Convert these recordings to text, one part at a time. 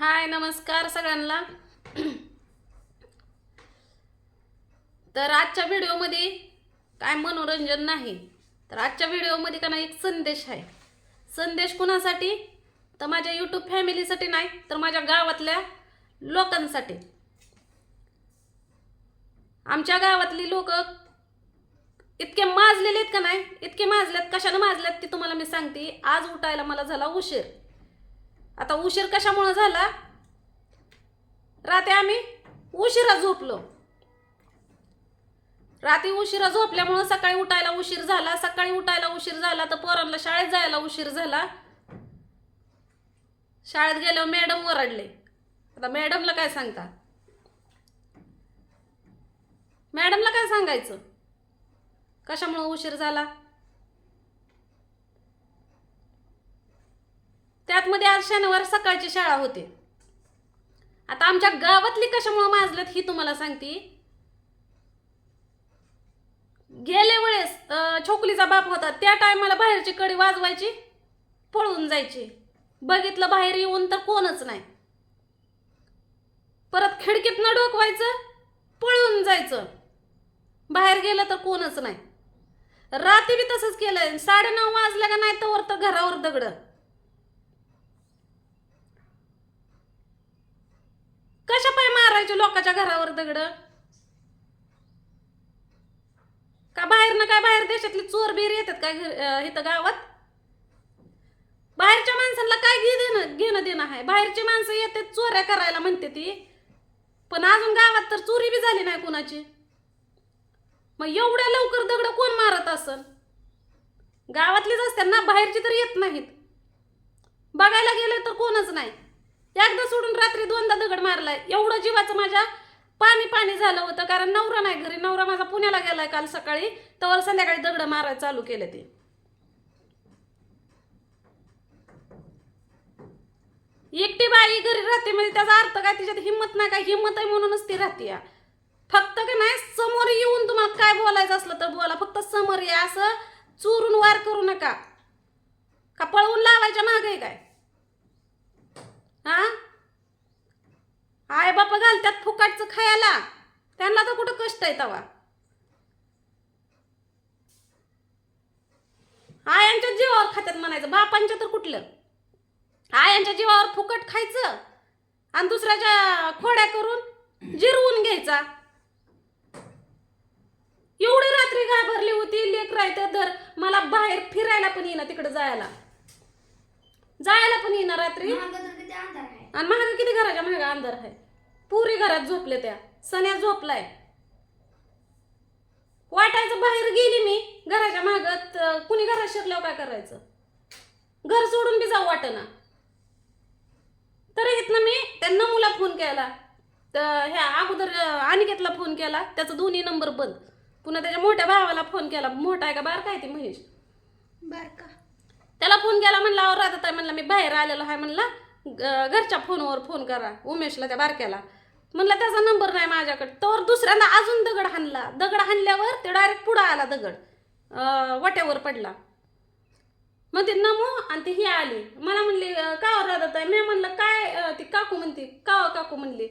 हाय नमस्कार सगळ्यांना. तर आजच्या व्हिडिओमध्ये काय मनोरंजन नाही. तर आजच्या व्हिडिओमध्ये का नाही एक संदेश आहे. संदेश कुणासाठी? तर माझ्या यूट्यूब फॅमिलीसाठी नाही तर माझ्या गावातल्या लोकांसाठी. आमच्या गावातली लोक इतके माजलेले आहेत का नाही? इतके माजल्यात कशानं माजल्यात ते तुम्हाला मी सांगते. आज उठायला मला झाला उशीर. आता उशीर कशामुळं झाला? रात्री आम्ही उशिरा झोपलो. रात्री उशिरा झोपल्यामुळं सकाळी उठायला उशीर झाला सकाळी उठायला उशीर झाला तर पोरांना शाळेत जायला उशीर झाला. शाळेत गेल्यावर मॅडम ओरडले. आता मॅडमला काय सांगता? मॅडमला काय सांगायचं? कशामुळं उशीर झाला? त्यातमध्ये आज शनिवार सकाळची शाळा होती. आता आमच्या गावातली कशामुळे माजलेत ही तुम्हाला सांगते. गेल्या वेळेस छोकलीचा बाप होता. त्या टायमाला बाहेरची कडी वाजवायची पळून जायची. बघितलं बाहेर येऊन तर कोणच नाही. परत खिडकीतनं डोकवायचं पळून जायचं. बाहेर गेलं तर कोणच नाही. रात्री बी तसंच केलंय. साडेनऊ वाजलं का नाही तर तर घरावर दगडं. कशा पाय मारायचे लोकांच्या घरावर दगड? का बाहेर ना काय बाहेर देशातली चोर बीर येतात काय इथं गावात? बाहेरच्या माणसांना काय घे देणं घेणं देणं आहे? बाहेरची माणसं येतात चोऱ्या करायला म्हणते ती. पण अजून गावात तर चोरी बी झाली नाही कुणाची. मग एवढ्या लवकर दगड कोण मारत असल गावातलीच असतात ना बाहेरची तर येत नाहीत. बघायला गेलं तर कोणच नाही. एकदा सोडून रात्री दोनदा दगड मारला एवढं जीवाचं माझ्या पाणी पाणी झालं होतं कारण नवरा नाही घरी. नवरा माझा पुण्याला गेलाय काल सकाळी. तर संध्याकाळी दगड मारायला चालू केले ते. एकटी बाई घरी राहते म्हणजे त्याचा अर्थ काय? तिच्यात हिंमत नाही काय? हिंमत आहे म्हणूनच ती राहते फक्त का नाही समोर येऊन तुम्हाला काय बोलायचं असलं तर बोला. फक्त समोर या असं चुरून वार करू नका. का पळवून लावायच्या मागे काय? हा? आय बापा घालतात फुकाटचं खायला. त्यांना तर कुठं कष्ट आहे तवा. आयांच्या जीवावर खात्यात म्हणायचं बापांच्या तर कुठलं? आयांच्या जीवावर फुकट खायचं आणि दुसऱ्याच्या खोड्या करून जिरवून घ्यायचा. एवढी रात्री घाबरली होती लेकर तर मला बाहेर फिरायला पण येईना तिकडे जायला. जायला पण येईना रात्री. आहे. आणि महाग किती घराच्या महाग अंधार आहे. पुरी घरात झोपले त्या. सण्या झोपलाय. वाटायचं बाहेर गेली मी घराच्या महागात कुणी घरात शिरल्यावर काय करायचं? घर सोडून बी जाऊ वाटेना. तरी इथनं मी त्यांना मुला फोन केला. तर ह्या अगोदर अनिकेतला फोन केला. त्याचा दोन्ही नंबर बंद. पुन्हा त्याच्या मोठ्या भावाला फोन केला. मोठा आहे का बार काय ती महेश? बर का त्याला फोन केला म्हणला अहो राहतात आहे म्हणला मी बाहेर आलेलो आहे म्हणला ग- घरच्या फोनवर फोन करा उमेशला त्या बारक्याला. म्हणला त्याचा नंबर नाही माझ्याकडे. तर दुसऱ्यांदा अजून दगड हाणला. दगड हाणल्यावर ते डायरेक्ट पुढं आला दगड. वाट्यावर पडला. मग ते नमो आणि ती ही आली. मला म्हणली कावर का हो राधा ताई? मी म्हणलं काय ती काकू म्हणते. का हो काकू? म्हणली.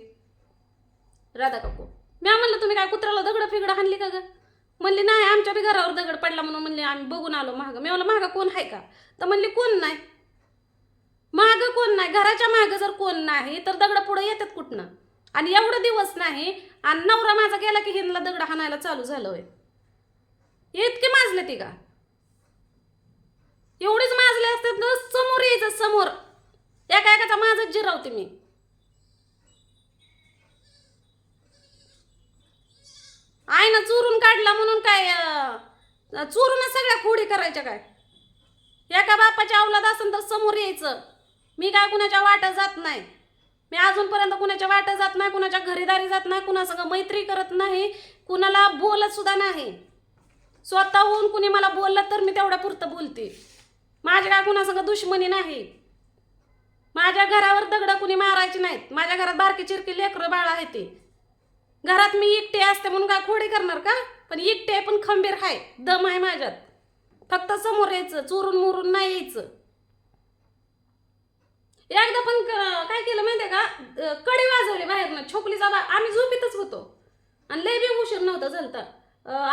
राधा काकू. मी म्हणलं तुम्ही काय कुत्र्याला दगड फिगड हाणली का गं? म्हणली नाही आमच्या बी घरावर दगड पडला म्हणून म्हणले आम्ही बघून आलो मागं. मी म्हणलं मागं कोण आहे का? तर म्हणली कोण नाही. मागं कोण नाही? घराच्या मागं जर कोण नाही तर दगड पुढं येतात कुठनं? आणि एवढं दिवस नाही आणि नवरा माझा गेला की हिंदला दगड हाणायला चालू झालं होय. इतके माजले ती का? एवढीच माजले असतात समोर यायचं समोर. एका एकाचा माझच जिरावते मी. आहे ना चोरून काढला म्हणून काय अं, चोरूनच सगळ्या खोडी करायच्या काय? एका बापाच्या अवलाद असेल तर समोर यायचं. मी काय कुणाच्या वाटत जात नाही. मी अजूनपर्यंत कुणाच्या वाट्या जात नाही कुणाच्या घरीदारी जात नाही कुणासंग मैत्री करत नाही कुणाला बोलत सुद्धा नाही. स्वतःहून कुणी मला बोललं तर मी तेवढ्या पुरतं बोलते. माझ्या काय कुणासंग दुश्मनी नाही. माझ्या घरावर दगडं कुणी मारायची नाहीत. माझ्या घरात बारकी चिरकी लेकरं बाळ आहे ते. घरात मी एकटे असते म्हणून काय खोडे करणार का? पण एकटे पण खंबीर आहे. दम आहे माझ्यात. फक्त समोर यायचं चोरून मोरून नाही यायचं. एकदा पण काय केलं माहितीये का? कडे वाजवले बाहेरनं. छोकलीचा बा आम्ही झोपीतच होतो. आणि लय बी उशीर नव्हता झालता.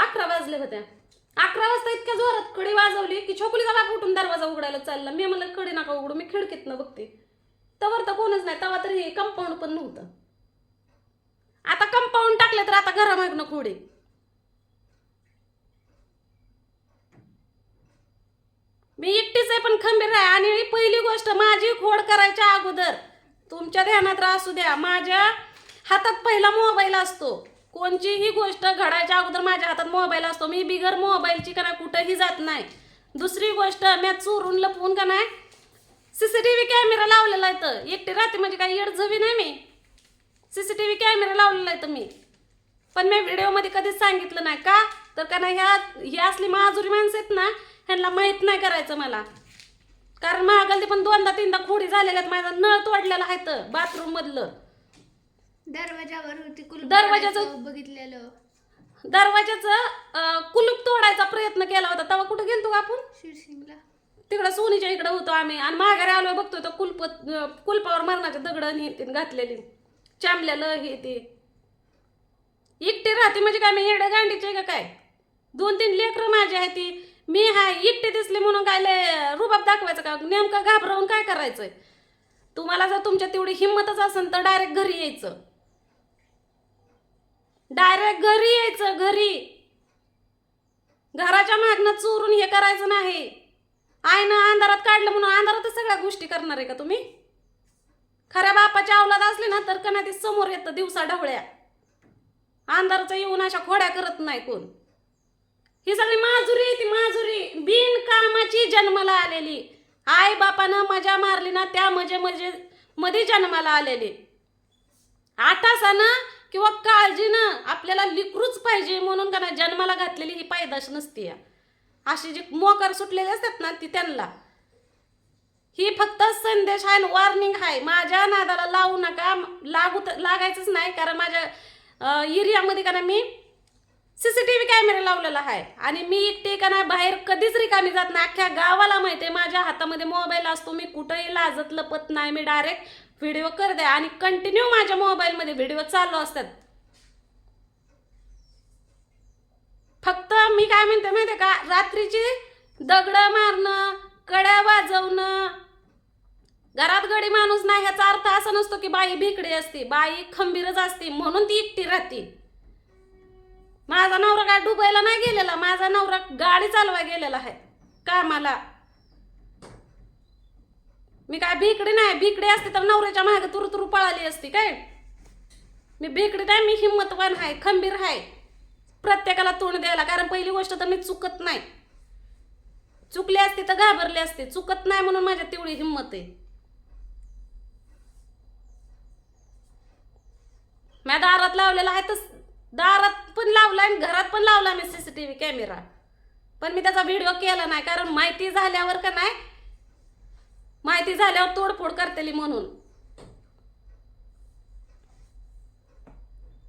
अकरा वाजले होत्या अकरा वाजता इतक्या जोरात कडे वाजवली की छोकलीचा बाप उठून दरवाजा उघडायला चालला. मी म्हणलं कडे नका उघडू मी खिडकीतनं बघते. तवर तर कोणच नाही तवा तर हे कंपाऊंड पण नव्हतं. आता कंपाऊंड टाकलं तर आता घरामागनं खोडे. मी एकटीच आहे पण खंबीर आहे. आणि पहिली गोष्ट माझी खोड करायच्या अगोदर तुमच्या ध्यानात असू द्या. माझ्या हातात पहिला मोबाईल असतो. कोणचीही गोष्ट घडायच्या अगोदर माझ्या हातात मोबाईल असतो. मी बिगर मोबाईलची का नाही कुठंही जात नाही. दुसरी गोष्ट मी चोरून लपवून का नाही? C C T V camera लावलेला आहे तर. एकटी राहते म्हणजे काही येडझवी नाही मी. सीसीटीव्ही कॅमेरा लावलेला आहे मी पण मी व्हिडिओमध्ये कधीच सांगितलं नाही का? तर का नाही ह्या ही असली माजुरी माणसं आहेत ना ह्यांना माहीत नाही करायचं मला. कारण महागल्दी पण दोनदा तीनदा खोडी झालेल्या आहेत माझा नळ तोडलेला आहे तर बाथरूम मधलं. दरवाजावर होती कुलूप दरवाजाचं- बघितलेलं. दरवाजाचं अं, कुलूप तोडायचा प्रयत्न केला होता. तेव्हा कुठं गेलतो का आपण? शिरसिंगला तिकडं सोनीच्या इकडं होतो आम्ही. आणि माघारी आलोय बघतोय तर कुलप अं, कुलपावर मरणाचे दगड घातलेली. चांबल्यालं हे ते. एकटी राहते म्हणजे काय? मी येडं गांडीचे का काय? दोन तीन लेकरं माझी आहे ती. मी हाय एकटी दिसली म्हणून काय लय रुबाब दाखवायचं का? नेमकं घाबरवून काय करायचंय? तुम्हाला जर तुमच्या तेवढी हिंमतच असेल तर डायरेक्ट घरी यायचं. डायरेक्ट घरी यायचं घरी. घराच्या मागनं चोरून हे करायचं नाही. आईनं अंधारात काढलं म्हणून अंधारातच सगळ्या गोष्टी करणार आहे का तुम्ही? खऱ्या बापाच्या अवलाद असले ना तर का ते समोर येतं दिवसा ढवळ्या. अंधारचं येऊन अशा खोड्या करत नाही कोण. ही सगळी माजुरी आहे ती माजुरी. बिनकामाची जन्माला आलेली. आई बापानं मजा मारली ना त्या मजे मजे मध्ये जन्माला आलेली. आटासानं किंवा काळजीनं आपल्याला लिकरूच पाहिजे म्हणून का जन्माला घातलेली ही पायदाश नसती अशी जी मोकार सुटलेली असतात ना ती त्यांना. ही फक्त संदेश आहे वॉर्निंग आहे. माझ्या नादाला लावू नका. लागू तर लागायचंच नाही कारण माझ्या एरियामध्ये का नाही मी व्ही कॅमेरा लावलेला आहे. आणि मी एकटी का नाही बाहेर कधीच रिकामी जात नाही. अख्ख्या गावाला माहिती आहे माझ्या हातामध्ये मोबाईल असतो. मी कुठंही लाजत लपत नाही. मी डायरेक्ट व्हिडिओ करते आणि कंटिन्यू माझ्या मोबाईलमध्ये व्हिडिओ चालू असतात. फक्त मी काय म्हणते माहिती का? रात्रीची दगडं मारणं कड्या वाजवणं घरात गडी माणूस नाही ह्याचा अर्थ असा नसतो की बाई भिकडी असते बाई खंबीरच असते म्हणून ती एकटी राहते. माझा नवरा काय डुबायला नाही गेलेला माझा नवरा गाडी चालवाय गेलेला आहे कामाला. मी काय भिकडी नाही भिकडी असते तर नवऱ्याच्या मागे तुरु तुरु पळाली असती काय? मी भिकडी नाही मी हिंमतवान आहे खंबीर आहे. प्रत्येकाला तोंड द्यायला कारण पहिली गोष्ट तर मी चुकत नाही. चुकली असते तर घाबरली असते चुकत नाही म्हणून माझ्या तेवढी हिंमत आहे. म्या दारात लावलेला आहे तर दारात पण लावला आणि घरात पण लावला मी सीसीटीव्ही कॅमेरा पण मी त्याचा व्हिडिओ केला नाही कारण माहिती झाल्यावर का नाही? माहिती झाल्यावर तोडफोड करतेली म्हणून.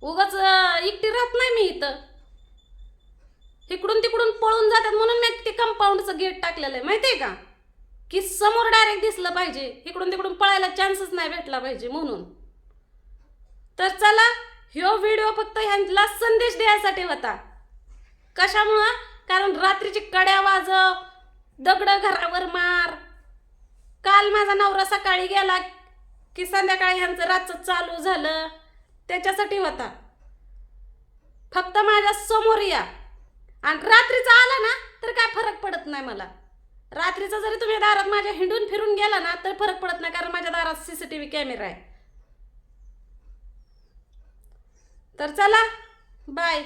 उगाच एकटी राहत नाही मी इथं. इकडून तिकडून पळून जातात म्हणून मी ते कंपाऊंडचं गेट टाकलेलं आहे माहितीये का? की समोर डायरेक्ट दिसलं पाहिजे इकडून तिकडून पळायला चान्सच नाही भेटला पाहिजे म्हणून. तर चला ह्यो व्हिडिओ फक्त ह्यांना संदेश द्यायसाठी होता. कशामुळं? कारण रात्रीची कड्या वाजव दगड घरावर मार. काल माझा नवरा सकाळी गेला की संध्याकाळी ह्यांचं रातचं चालू झालं. त्याच्यासाठी होता. फक्त माझ्यासमोर या. आणि रात्रीचा आला ना तर काय फरक पडत नाही मला. रात्रीचा जरी तुम्ही दारात माझ्या हिंडून फिरून गेला ना तर फरक पडत नाही कारण माझ्या दारात C C T V camera आहे. तर चला बाय